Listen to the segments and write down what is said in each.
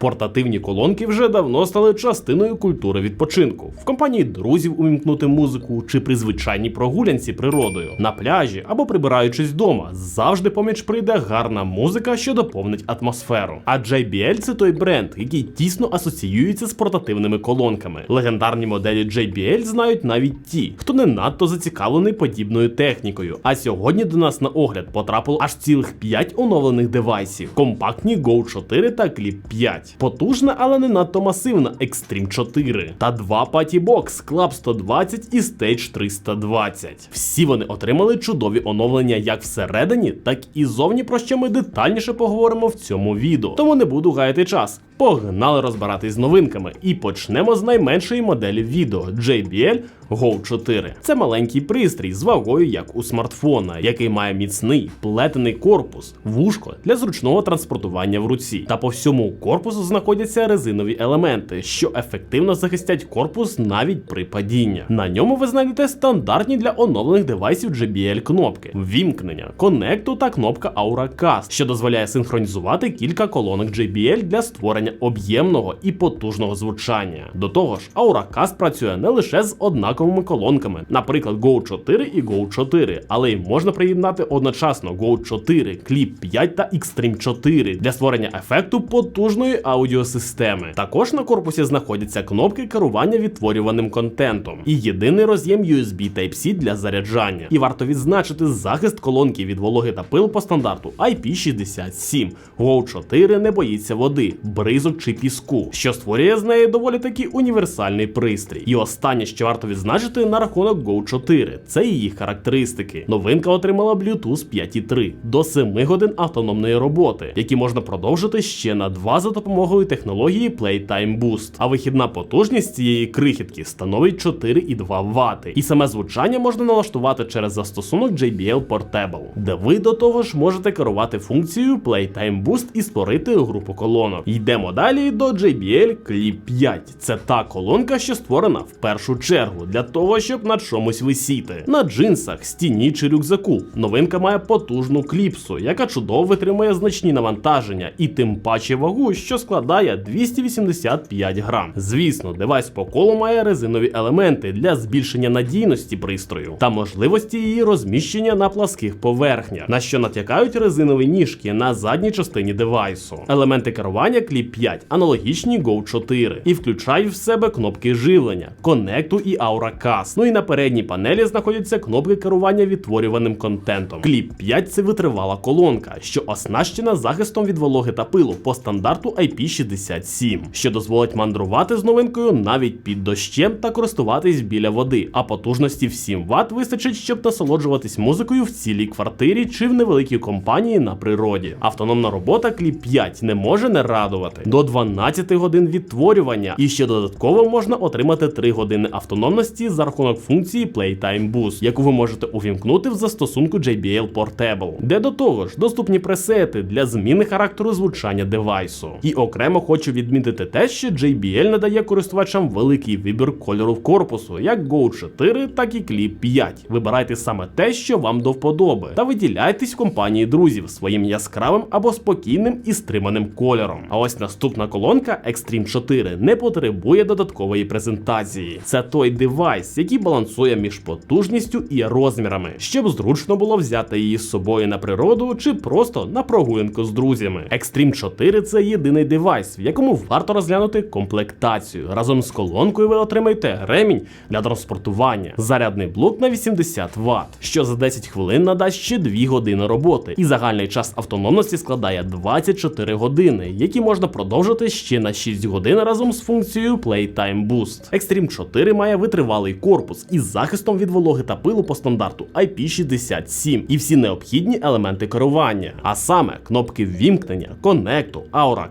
Портативні колонки вже давно стали частиною культури відпочинку. В компанії друзів увімкнути музику чи при звичайній прогулянці природою, на пляжі або прибираючись вдома, завжди поміч прийде гарна музика, що доповнить атмосферу. А JBL це той бренд, який тісно асоціюється з портативними колонками. Легендарні моделі JBL знають навіть ті, хто не надто зацікавлений подібною технікою. А сьогодні до нас на огляд потрапило аж цілих 5 оновлених девайсів: компактні Go 4 та Clip 5. Потужна, але не надто масивна Extreme 4 та два патібокс Club 120 і Stage 320. Всі вони отримали чудові оновлення як всередині, так і зовні, про що ми детальніше поговоримо в цьому відео. Тому не буду гаяти час. Погнали розбиратись з новинками і почнемо з найменшої моделі відео JBL Go 4. Це маленький пристрій з вагою, як у смартфона, який має міцний плетений корпус, вушко для зручного транспортування в руці. Та по всьому корпусу знаходяться резинові елементи, що ефективно захистять корпус навіть при падінні. На ньому ви знайдете стандартні для оновлених девайсів JBL кнопки, ввімкнення, конекту та кнопка Aura Cast, що дозволяє синхронізувати кілька колонок JBL для створення об'ємного і потужного звучання. До того ж, Aura Cast працює не лише з однаковими колонками, наприклад, Go 4 і Go 4, але й можна приєднати одночасно Go 4, Clip 5 та Extreme 4 для створення ефекту потужної аудіосистеми. Також на корпусі знаходяться кнопки керування відтворюваним контентом і єдиний роз'єм USB Type-C для заряджання. І варто відзначити захист колонки від вологи та пил по стандарту IP67. Go 4 не боїться води, бризок чи піску, що створює з неї доволі таки універсальний пристрій. І останнє, що варто відзначити на рахунок Go 4, це її характеристики. Новинка отримала Bluetooth 5.3 до 7 годин автономної роботи, які можна продовжити ще на 2 за допомогою технології Playtime Boost. А вихідна потужність цієї крихітки становить 4,2 Вт. І саме звучання можна налаштувати через застосунок JBL Portable, де ви до того ж можете керувати функцією Playtime Boost і створити групу колонок. Йдемо далі до JBL Clip 5. Це та колонка, що створена в першу чергу для того, щоб на чомусь висіти. На джинсах, стіні чи рюкзаку. Новинка має потужну кліпсу, яка чудово витримує значні навантаження, і тим паче вагу, що складає 285 грам. Звісно, девайс по колу має резинові елементи для збільшення надійності пристрою та можливості її розміщення на пласких поверхнях, на що натякають резинові ніжки на задній частині девайсу. Елементи керування Clip 5 аналогічні Go 4 і включають в себе кнопки живлення, конекту і Aura Cast. Ну і на передній панелі знаходяться кнопки керування відтворюваним контентом. Clip 5 це витривала колонка, що оснащена захистом від вологи та пилу по стандарту IP67, що дозволить мандрувати з новинкою навіть під дощем та користуватись біля води, а потужності в 7 Вт вистачить, щоб насолоджуватись музикою в цілій квартирі чи в невеликій компанії на природі. Автономна робота Clip 5 не може не радувати до 12 годин відтворювання, і ще додатково можна отримати 3 години автономності за рахунок функції Playtime Boost, яку ви можете увімкнути в застосунку JBL Portable, де до того ж доступні пресети для зміни характеру звучання девайсу. І окремо хочу відмітити те, що JBL надає користувачам великий вибір кольору корпусу, як Go 4, так і Clip 5. Вибирайте саме те, що вам до вподоби, та виділяйтесь в компанії друзів своїм яскравим або спокійним і стриманим кольором. А ось наступна колонка Extreme 4 не потребує додаткової презентації. Це той девайс, який балансує між потужністю і розмірами, щоб зручно було взяти її з собою на природу чи просто на прогулянку з друзями. Extreme 4 це єдиний девайс, в якому варто розглянути комплектацію. Разом з колонкою ви отримаєте ремінь для транспортування, зарядний блок на 80 Вт, що за 10 хвилин надасть ще 2 години роботи, і загальний час автономності складає 24 години, які можна продовжити ще на 6 годин разом з функцією Playtime Boost. Extreme 4 має витривалий корпус із захистом від вологи та пилу по стандарту IP67 і всі необхідні елементи керування, а саме кнопки ввімкнення, конекту,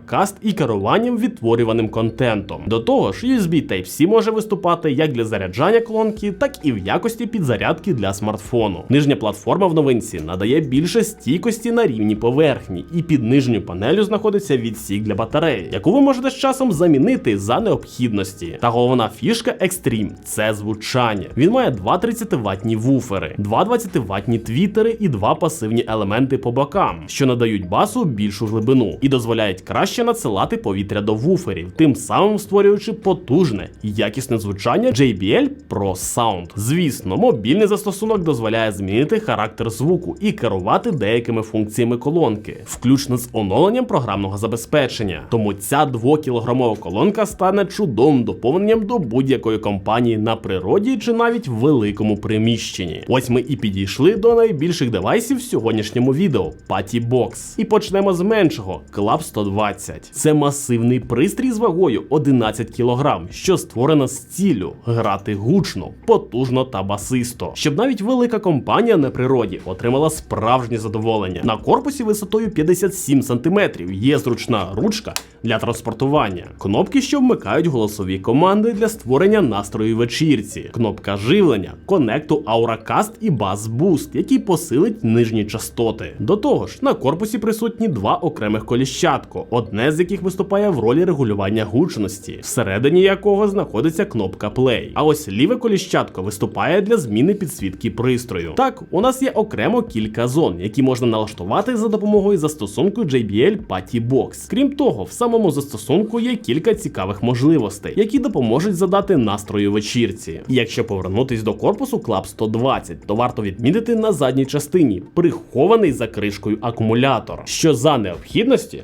Cast і керуванням відтворюваним контентом. До того ж, USB Type-C може виступати як для заряджання колонки, так і в якості підзарядки для смартфону. Нижня платформа в новинці надає більше стійкості на рівні поверхні, і під нижньою панелю знаходиться відсік для батареї, яку ви можете з часом замінити за необхідності. Та головна фішка Extreme – це вражає звучання. Він має два 30-ваттні вуфери, два 20-ваттні твітери і два пасивні елементи по бокам, що надають басу більшу глибину і дозволяють краще надсилати повітря до вуферів, тим самим створюючи потужне і якісне звучання JBL Pro Sound. Звісно, мобільний застосунок дозволяє змінити характер звуку і керувати деякими функціями колонки, включно з оновленням програмного забезпечення. Тому ця 2-кілограмова колонка стане чудовим доповненням до будь-якої компанії на природі чи навіть в великому приміщенні. Ось ми і підійшли до найбільших девайсів в сьогоднішньому відео Patty Box. І почнемо з меншого Club 120. Це масивний пристрій з вагою 11 кг, що створено з ціллю грати гучно, потужно та басисто, щоб навіть велика компанія на природі отримала справжнє задоволення. На корпусі висотою 57 см є зручна ручка для транспортування, кнопки, що вмикають голосові команди для створення настрою вечірці, кнопка живлення, конекту AuraCast і Bass Boost, який посилить нижні частоти. До того ж, на корпусі присутні два окремих коліщатко, одне з яких виступає в ролі регулювання гучності, всередині якого знаходиться кнопка Play. А ось ліве коліщатко виступає для зміни підсвітки пристрою. Так, у нас є окремо кілька зон, які можна налаштувати за допомогою застосунку JBL Patty Box. Крім того, в самому застосунку є кілька цікавих можливостей, які допоможуть задати настрою вечірці. Якщо повернутись до корпусу Клаб 120, то варто відмітити на задній частині прихований за кришкою акумулятор, що за необхідності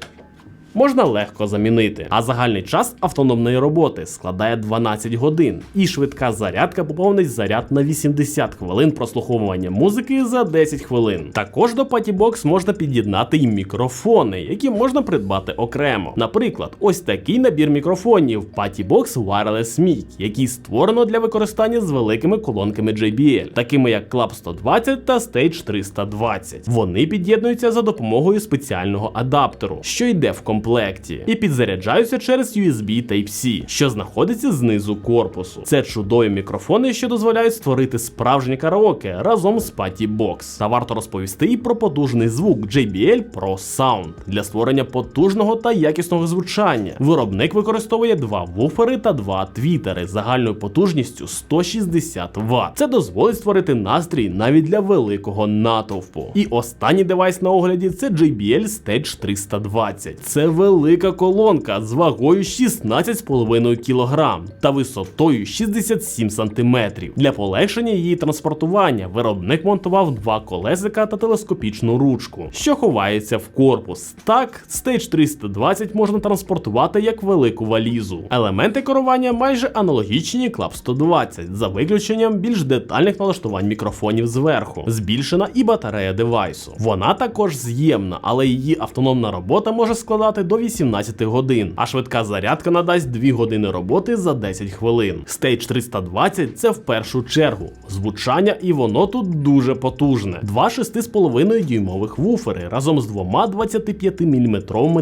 можна легко замінити. А загальний час автономної роботи складає 12 годин, і швидка зарядка поповнить заряд на 80 хвилин прослуховування музики за 10 хвилин. Також до PattyBox можна під'єднати і мікрофони, які можна придбати окремо. Наприклад, ось такий набір мікрофонів PattyBox Wireless Mic, який створено для використання з великими колонками JBL, такими як Club 120 та Stage 320. Вони під'єднуються за допомогою спеціального адаптеру, що йде в комплекті, і підзаряджаються через USB Type-C, що знаходиться знизу корпусу. Це чудові мікрофони, що дозволяють створити справжнє караоке разом з Patty Box. Та варто розповісти і про потужний звук JBL Pro Sound для створення потужного та якісного звучання. Виробник використовує два вуфери та два твітери загальною потужністю 160 Вт. Це дозволить створити настрій навіть для великого натовпу. І останній девайс на огляді це JBL Stage 320. Це велика колонка з вагою 16,5 кг та висотою 67 см. Для полегшення її транспортування виробник монтував два колесика та телескопічну ручку, що ховається в корпус. Так, Stage 320 можна транспортувати як велику валізу. Елементи керування майже аналогічні Club 120, за виключенням більш детальних налаштувань мікрофонів зверху, збільшена і батарея девайсу. Вона також з'ємна, але її автономна робота може складати до 18 годин, а швидка зарядка надасть 2 години роботи за 10 хвилин. Stage 320 це в першу чергу звучання, і воно тут дуже потужне. Два 6,5 дюймових вуфери разом з двома 25 мм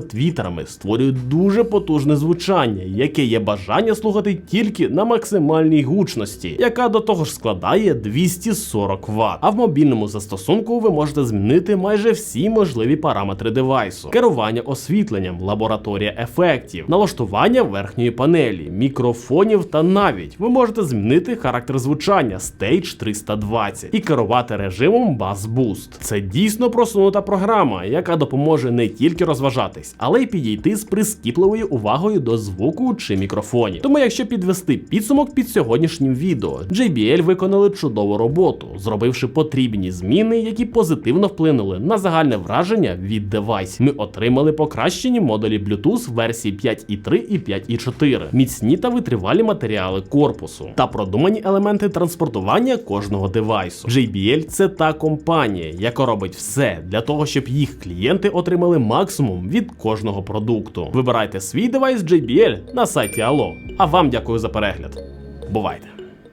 твітерами створюють дуже потужне звучання, яке є бажання слухати тільки на максимальній гучності, яка до того ж складає 240 Вт. А в мобільному застосунку ви можете змінити майже всі можливі параметри девайсу: керування освітленням, лабораторія ефектів, налаштування верхньої панелі, мікрофонів та навіть ви можете змінити характер звучання Stage 320 і керувати режимом Bass Boost. Це дійсно просунута програма, яка допоможе не тільки розважатись, але й підійти з прискіпливою увагою до звуку чи мікрофонів. Тому, якщо підвести підсумок під сьогоднішнім відео, JBL виконали чудову роботу, зробивши потрібні зміни, які позитивно вплинули на загальне враження від девайсів. Ми отримали покращені модулі Bluetooth версії 5.3 і 5.4, міцні та витривалі матеріали корпусу та продумані елементи транспортування кожного девайсу. JBL це та компанія, яка робить все для того, щоб їх клієнти отримали максимум від кожного продукту. Вибирайте свій девайс JBL на сайті Allo. А вам дякую за перегляд. Бувайте!